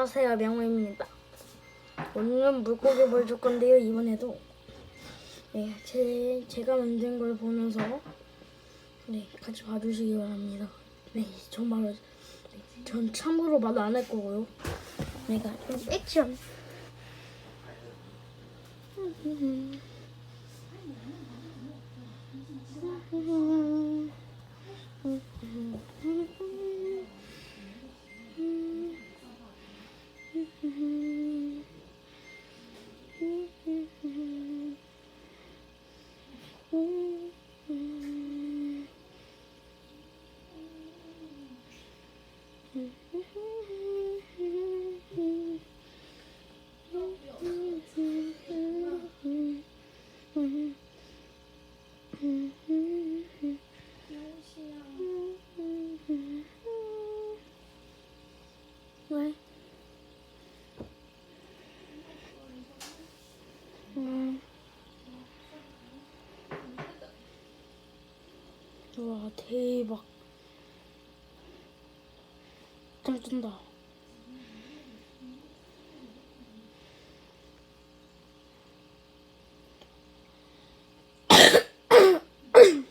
안녕하세요 명호입니다. 오늘은 물고기 보여줄 건데요 이번에도 네, 제, 제가 만든 걸 보면서 네 같이 봐주시기 바랍니다. 네 정말 네, 전 참고로 말도 안할 거고요. 내가 좀 액션. 와 대박 잘 뜬다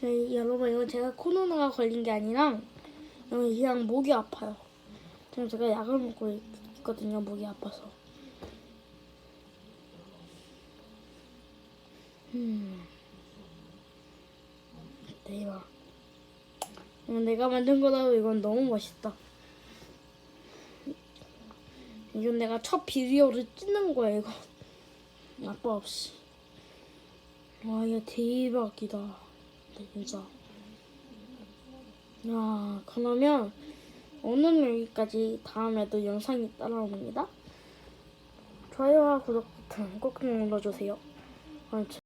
네, 여러분 이거 제가 코로나가 걸린 게 아니라 어, 그냥 목이 아파요. 지금 제가 약을 먹고 있- 있거든요. 목이 아파서. 음. 대박. 내가 만든 거라도 이건 너무 멋있다. 이건 내가 첫 비디오를 찍는 거야 이거. 아빠 없이. 와 이거 대박이다. 진짜. 야, 그러면 오늘은 여기까지 다음에도 영상이 따라옵니다. 좋아요와 구독 버튼 꼭 눌러주세요.